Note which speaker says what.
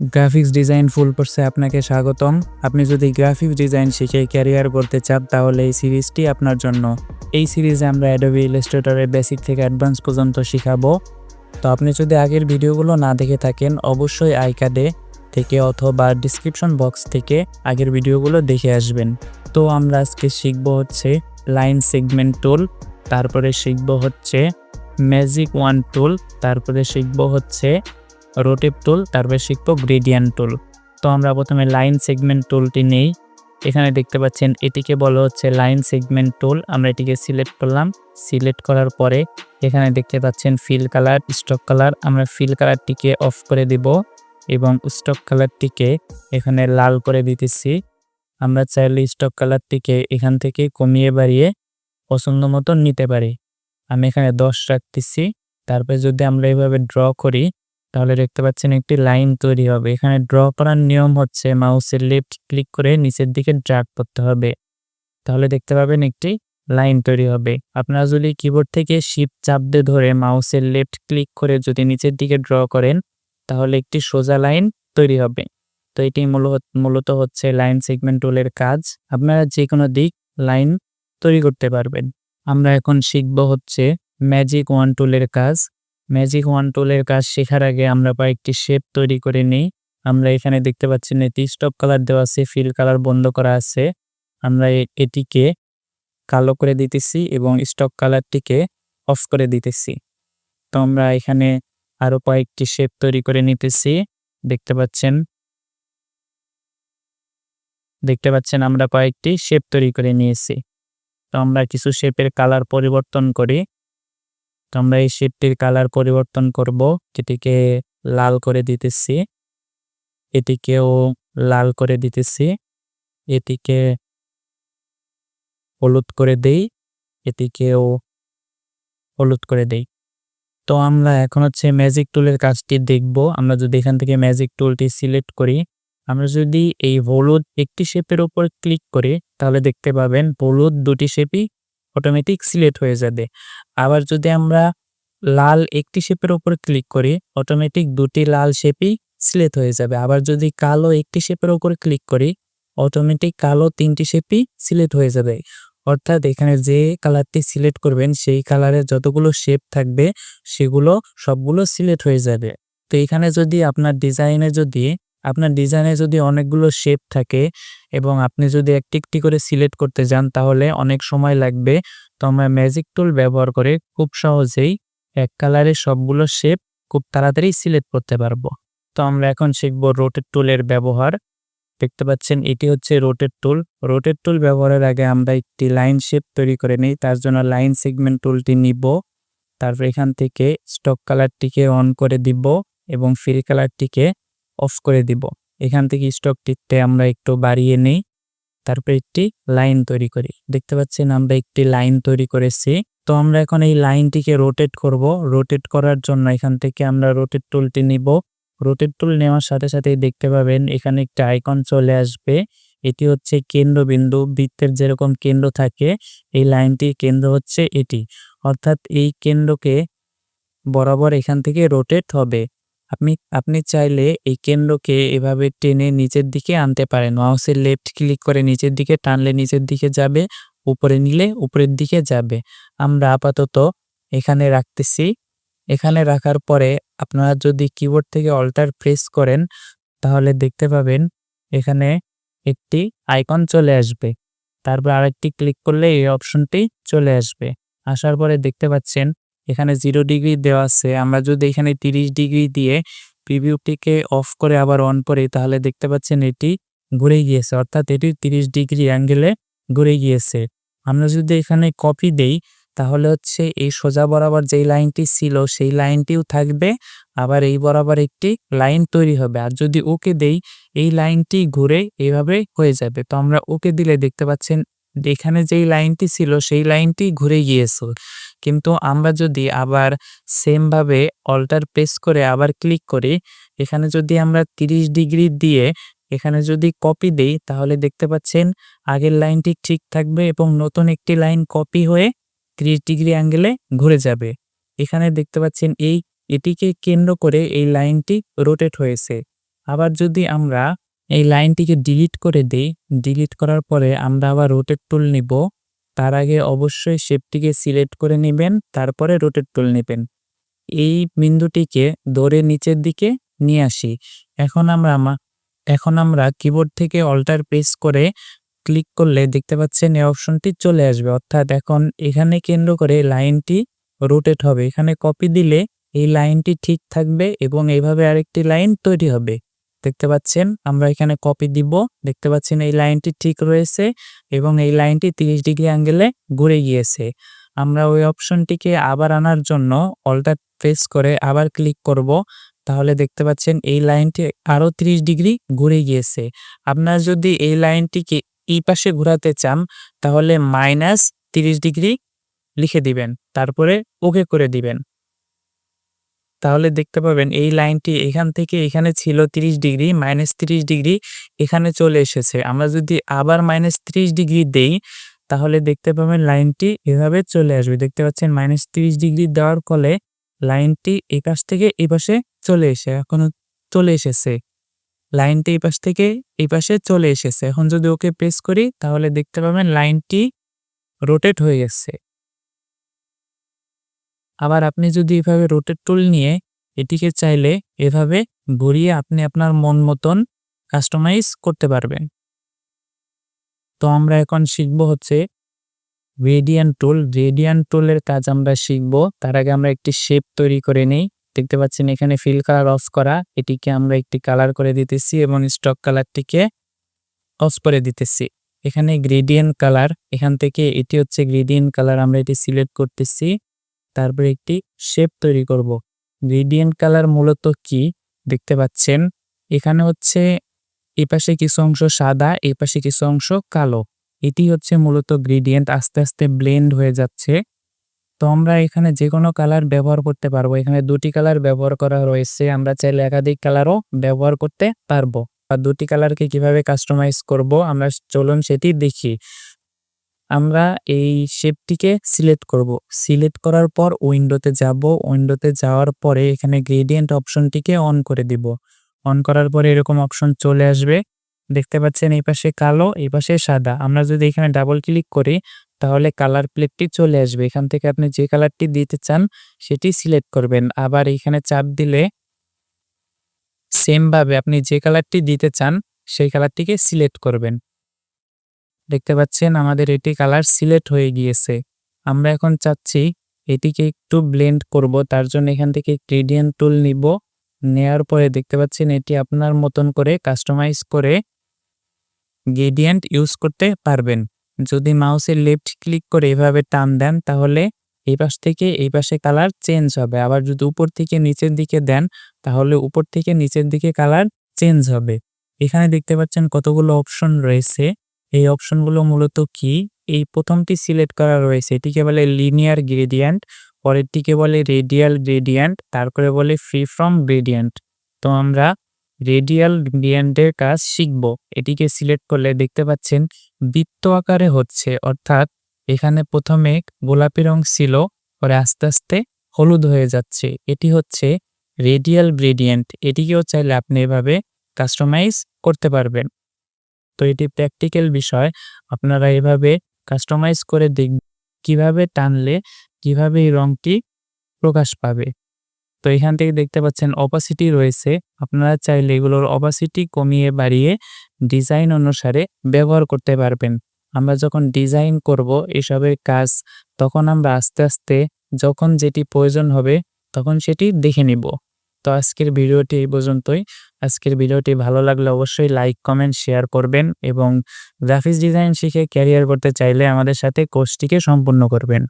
Speaker 1: Graphics design ফুল কোর্সে আপনাকে স্বাগতম। আপনি যদি গ্রাফিক্স ডিজাইন শিখে ক্যারিয়ার করতে চান, তাহলে এই সিরিজটি আপনার জন্য। এই সিরিজে আমরা অ্যাডোবি ইলাস্ট্রেটরের বেসিক থেকে অ্যাডভান্স পর্যন্ত শিখাবো। তো আপনি যদি আগের ভিডিওগুলো না দেখে থাকেন, অবশ্যই আইকার্ডে থেকে অথবা ডিসক্রিপশন বক্স থেকে আগের ভিডিওগুলো দেখে আসবেন। তো আমরা আজকে শিখব হচ্ছে লাইন সেগমেন্ট টুল তারপরে শিখব হচ্ছে ম্যাজিক ওয়ান টুল তারপরে শিখব হচ্ছে রোটেপ টুল তারপরে শিখব গ্রেডিয়ান্ট টুল তো আমরা প্রথমে লাইন সেগমেন্ট টুলটি নেই। এখানে দেখতে পাচ্ছেন, এটিকে বলা হচ্ছে লাইন সেগমেন্ট টুল আমরা এটিকে সিলেক্ট করলাম। সিলেক্ট করার পরে এখানে দেখতে পাচ্ছেন ফিল কালার স্টক কালার আমরা ফিল কালারটিকে অফ করে দিব এবং স্টক কালারটিকে এখানে লাল করে দিতেছি। আমরা চাইলে স্টক কালারটিকে এখান থেকে কমিয়ে বাড়িয়ে পছন্দ মতো নিতে পারি। আমি এখানে দশ রাখতেছি। তারপরে যদি আমরা এইভাবে ড্র করি তাহলে দেখতে পাচ্ছেন একটি লাইন তৈরি হবে। এখানে ড্র করার নিয়ম হচ্ছে মাউসের লেফট ক্লিক করে নিচের দিকে ড্রাগ করতে হবে। তাহলে দেখতে পাবেন একটি লাইন তৈরি হবে। আপনারা যদি কিবোর্ড থেকে শিপ চাপ দিয়ে ধরে মাউসের লেফট ক্লিক করে যদি নিচের দিকে ড্র করেন, তাহলে একটি সোজা লাইন তৈরি হবে। তো এটি মূলত মূলত হচ্ছে লাইন সেগমেন্ট টুলের কাজ। আপনারা যে কোনো দিক লাইন তৈরি করতে পারবেন। আমরা এখন শিখব হচ্ছে ম্যাজিক ওয়ান টুলের কাজ। ম্যাজিক ওয়ান টুলের কাজ শেখার আগে আমরা কয়েকটি শেপ তৈরি করে নিই। আমরা এখানে দেখতে পাচ্ছি এটি স্টপ কালার দেওয়া আছে ফিল কালার বন্ধ করা আছে। আমরা এটিকে কালো করে দিতেছি এবং স্টক কালারটিকে অফ করে দিতেছি। তো আমরা এখানে আরও কয়েকটি শেপ তৈরি করে নিতেছি। দেখতে পাচ্ছেন? দেখতে পাচ্ছেন আমরা কয়েকটি শেপ তৈরি করে নিয়েছি। তো আমরা কিছু শেপের কালার পরিবর্তন করি। তো আমরা এই শেপটির কালার পরিবর্তন করব। যেটিকে লাল করে দিতেছি। এটিকেও লাল করে দিতেছি। এটিকে হলুদ করে দেই। এটিকেও হলুদ করে দেই। তো আমরা এখন হচ্ছে ম্যাজিক টুলের কাজটি দেখব। আমরা যদি এখান থেকে ম্যাজিক টুলটি সিলেক্ট করি, আমরা যদি এই হলুদ একটি শেপের উপর ক্লিক করি, তাহলে দেখতে পাবেন হলুদ দুটি শেপই অটোমেটিক সিলেক্ট হয়ে যাবে। আবার যদি আমরা লাল একটি শেপের উপর ক্লিক করি অটোমেটিক দুটি লাল শেপই সিলেক্ট হয়ে যাবে। আবার যদি কালো একটি শেপের উপর ক্লিক করি অটোমেটিক কালো তিনটি শেপই সিলেক্ট হয়ে যাবে। অর্থাৎ এখানে যে কালারটি সিলেক্ট করবেন, সেই কালারের যতগুলো শেপ থাকবে, সেগুলো সবগুলো সিলেক্ট হয়ে যাবে। তো এখানে যদি আপনার ডিজাইনে যদি আপনার ডিজাইনে যদি অনেকগুলো শেপ থাকে এবং আপনি যদি একটি একটি করে সিলেক্ট করতে যান, তাহলে অনেক সময় লাগবে। তো আমরা ম্যাজিক টুল ব্যবহার করে খুব সহজেই এক কালারের সবগুলো শেপ খুব তাড়াতাড়ি সিলেক্ট করতে পারব। তো আমরা এখন শিখব রোটেট টুলের ব্যবহার। দেখতে পাচ্ছেন, এটি হচ্ছে রোটেট টুল রোটেট টুল ব্যবহারের আগে আমরা একটি লাইন শেপ তৈরি করে নিই, তার জন্য লাইন সেগমেন্ট টুলটি নিব। তারপর এখান থেকে স্টক কালারটিকে অন করে দিব এবং ফিল কালারটিকে অফ করে দিব। এখান থেকে স্টকটিতে আমরা একটু বাড়িয়ে নেই। তারপর একটি লাইন তৈরি করি। দেখতে পাচ্ছেন আমরা একটি লাইন তৈরি করেছি। তো আমরা এখন এই লাইনটিকে রোটেট করব। রোটেট করার জন্য এখান থেকে আমরা রোটেট টুলটি নিব। রোটেট টুল নেওয়ার সাথে সাথেই দেখতে পাবেন এখানে একটা আইকন চলে আসবে। এটি হচ্ছে কেন্দ্রবিন্দু। বৃত্তের যেরকম কেন্দ্র থাকে, এই লাইনটির কেন্দ্র হচ্ছে এটি। অর্থাৎ এই কেন্দ্রকে বরাবর এখান থেকে রোটেট হবে। আপনি আপনি চাইলে এই কেন্দ্রকে এভাবে টেনে নিচের দিকে আনতে পারেন। মাউসের লেফট ক্লিক করে নিচের দিকে টানলে নিচের দিকে যাবে, উপরে নিলে উপরের দিকে যাবে। আমরা আপাতত এখানে রাখতেছি। এখানে রাখার পরে আপনারা যদি কিবোর্ড থেকে অল্টার প্রেস করেন, তাহলে দেখতে পাবেন এখানে একটি আইকন চলে আসবে। তারপর আরেকটি ক্লিক করলে এই অপশনটি চলে আসবে। আসার পরে দেখতে পাচ্ছেন এখানে জিরো ডিগ্রি দেওয়া আছে। আমরা যদি এখানে তিরিশ ডিগ্রি দিয়ে প্রিভিউটিকে অফ করে আবার অন করি তাহলে দেখতে পাচ্ছেন এটি ঘুরে গিয়েছে। অর্থাৎ এটি তিরিশ ডিগ্রি অ্যাঙ্গেলে ঘুরে গিয়েছে। আমরা যদি এখানে কপি দেই, তাহলে হচ্ছে এই সোজা বরাবর যেই লাইনটি ছিল, সেই লাইনটিও থাকবে, আবার এই বরাবর একটি লাইন তৈরি হবে। আর যদি ওকে দেই, এই লাইনটি ঘুরে এইভাবে হয়ে যাবে। তো আমরা ওকে দিলে দেখতে পাচ্ছেন এখানে যেই লাইনটি ছিল, সেই লাইনটি ঘুরে গিয়েছে। কিন্তু আমরা যদি আবার সেম ভাবে অল্টার প্রেস করে আবার ক্লিক করি, এখানে যদি আমরা তিরিশ ডিগ্রি দিয়ে এখানে যদি কপি দেই, তাহলে দেখতে পাচ্ছেন আগের লাইনটি ঠিক থাকবে এবং নতুন একটি লাইন কপি হয়ে ত্রিশ ডিগ্রি অ্যাঙ্গেলে ঘুরে যাবে। এখানে দেখতে পাচ্ছেন এই, এটিকে কেন্দ্র করে এই লাইনটি রোটেট হয়েছে। আবার যদি আমরা এই লাইনটিকে ডিলিট করে দেই। ডিলিট করার পরে আমরা আবার রোটেট টুল নিব। তার আগে অবশ্যই শেপটিকে সিলেক্ট করে নেবেন, তারপরে রোটেট টুল নেবেন। এই বিন্দুটিকে ধরে নিচের দিকে নিয়ে আসি। এখন আমরা এখন আমরা কিবোর্ড থেকে অল্টার প্রেস করে ক্লিক করলে দেখতে পাচ্ছেন এই অপশনটি চলে আসবে। অর্থাৎ এখন এখানে কেন্দ্র করে লাইনটি রোটেট হবে। এখানে কপি দিলে এই লাইনটি ঠিক থাকবে এবং এইভাবে আরেকটি লাইন তৈরি হবে। দেখতে পাচ্ছেন, আমরা এখানে কপি দিব। দেখতে পাচ্ছেন এই লাইনটি ঠিক রয়েছে এবং এই লাইনটি তিরিশ ডিগ্রি অ্যাঙ্গেলে ঘুরে গিয়েছে। আমরা ওই অপশনটিকে আবার আনার জন্য অল্টার প্রেস করে আবার ক্লিক করব। তাহলে দেখতে পাচ্ছেন এই লাইনটি আরও 30 ডিগ্রি ঘুরে গিয়েছে। আপনার যদি এই লাইনটিকে এই পাশে ঘোরাতে চান, তাহলে মাইনাস তিরিশ ডিগ্রি লিখে দিবেন। তারপরে ওকে করে দিবেন। তাহলে দেখতে পাবেন এই লাইনটি এখান থেকে এখানে ছিল 30 ডিগ্রি মাইনাস তিরিশ ডিগ্রি এখানে চলে এসেছে। আমরা যদি আবার মাইনাস তিরিশ ডিগ্রি দেই, তাহলে দেখতে পাবেন লাইনটি এভাবে চলে আসবে। দেখতে পাচ্ছেন মাইনাস তিরিশ ডিগ্রি দেওয়ার ফলে লাইনটি এই পাশ থেকে এই পাশে চলে এসে, এখনও চলে এসেছে। লাইনটি এই পাশ থেকে এই পাশে চলে এসেছে। এখন যদি ওকে প্রেস করি, তাহলে দেখতে পাবেন লাইনটি রোটেট হয়ে গেছে। আবার আপনি যদি এভাবে রোটেট টুল নিয়ে এটিকে চাইলে এভাবে ঘুরিয়ে আপনি আপনার মন মতন কাস্টমাইজ করতে পারবেন। তো আমরা এখন শিখব হচ্ছে রেডিয়ান টুল রেডিয়ান টুলের কাজ আমরা শিখব। তার আগে আমরা একটি শেপ তৈরি করে নিই। দেখতে পাচ্ছেন এখানে ফিল কালার অফ করা। এটিকে আমরা একটি কালার করে দিতেছি এবং স্টক কালারটিকে অফ করে দিতেছি। এখানে গ্রেডিয়েন্ট কালার এখান থেকে এটি হচ্ছে গ্রেডিয়েন্ট কালার আমরা এটি সিলেক্ট করতেছি। তারপরে একটি শেপ তৈরি করব। গ্রেডিয়েন্ট কালার মূলত কি? দেখতে পাচ্ছেন, এখানে হচ্ছে এই পাশে কিছু অংশ সাদা এই পাশে কিছু অংশ কালো। এটি হচ্ছে মূলত গ্রেডিয়েন্ট আস্তে আস্তে ব্লেন্ড হয়ে যাচ্ছে। তো আমরা এখানে যে কোনো কালার ব্যবহার করতে পারব। এখানে দুটি কালার ব্যবহার করা রয়েছে। আমরা চাইলে একাধিক কালারও ব্যবহার করতে পারব। আর দুটি কালারকে কীভাবে কাস্টমাইজ করব? আমরা চলুন সেটি দেখি। আমরা এই শেপটিকে সিলেক্ট করব। সিলেক্ট করার পর উইন্ডোতে যাব। উইন্ডোতে যাওয়ার পরে এখানে গ্রেডিয়েন্ট অপশনটিকে অন করে দিব। অন করার পরে এরকম অপশন চলে আসবে। দেখতে পাচ্ছেন এই পাশে কালো, এই পাশে সাদা। আমরা যদি এখানে ডাবল ক্লিক করি, তাহলে কালার প্লেটটি চলে আসবে। এখান থেকে আপনি যে কালারটি দিতে চান, সেটি সিলেক্ট করবেন। আবার এখানে চাপ দিলে সেমভাবে আপনি যে কালারটি দিতে চান, সেই কালারটিকে সিলেক্ট করবেন। দেখতে পাচ্ছেন আমাদের এটি কালার সিলেক্ট হয়ে গিয়েছে। আমরা এখন চাচ্ছি এটিকে একটু ব্লেন্ড করব, তার জন্য এখান থেকে গ্রেডিয়েন্ট টুল নিব। নেয়ার পরে দেখতে পাচ্ছেন এটি আপনার মতন করে কাস্টমাইজ করে গ্রেডিয়েন্ট ইউজ করতে পারবেন। যদি মাউসের লেফট ক্লিক করে এভাবে টান দেন, তাহলে এই পাশ থেকে এই পাশে কালার চেঞ্জ হবে। আবার যদি উপর থেকে নিচের দিকে দেন, তাহলে উপর থেকে নিচের দিকে কালার চেঞ্জ হবে। এখানে দেখতে পাচ্ছেন কতগুলো অপশন রয়েছে। এই অপশনগুলো মূলত কি? এই প্রথমটি সিলেক্ট করা রয়েছে। এটিকে বলে লিনিয়ার গ্রেডিয়েন্ট, পরেরটিকে বলে রেডিয়াল গ্রেডিয়েন্ট, তারপরে বলে ফ্রি ফ্রম গ্রেডিয়েন্ট। তো আমরা রেডিয়াল গ্রেডিয়েন্টের কাজ শিখব। এটিকে সিলেক্ট করলে দেখতে পাচ্ছেন বৃত্ত আকারে হচ্ছে। অর্থাৎ এখানে প্রথমে গোলাপি রং ছিল, পরে আস্তে আস্তে হলুদ হয়ে যাচ্ছে। এটি হচ্ছে রেডিয়াল গ্রেডিয়েন্ট। এটিকেও চাইলে আপনি এভাবে কাস্টমাইজ করতে পারবেন। তো এটি প্র্যাকটিক্যাল বিষয়, আপনারা এভাবে কাস্টমাইজ করে দেখ কীভাবে টানলে, কীভাবে এই রংটি প্রকাশ পাবে। তো এখান থেকে দেখতে পাচ্ছেন অপাসিটি রয়েছে। আপনারা চাইলে এগুলোর অপাসিটি কমিয়ে বাড়িয়ে ডিজাইন অনুসারে ব্যবহার করতে পারবেন। আমরা যখন ডিজাইন করব এসবের কাজ, তখন আমরা আস্তে আস্তে যখন যেটি প্রয়োজন হবে, তখন সেটি দেখে নিব। তো আজকের ভিডিওটি এই পর্যন্তই। আজকের ভিডিওটি ভালো লাগলে অবশ্যই লাইক, কমেন্ট, শেয়ার করবেন এবং গ্রাফিক্স ডিজাইন শিখে ক্যারিয়ার করতে চাইলে আমাদের সাথে কোর্সটিকে সম্পূর্ণ করবেন।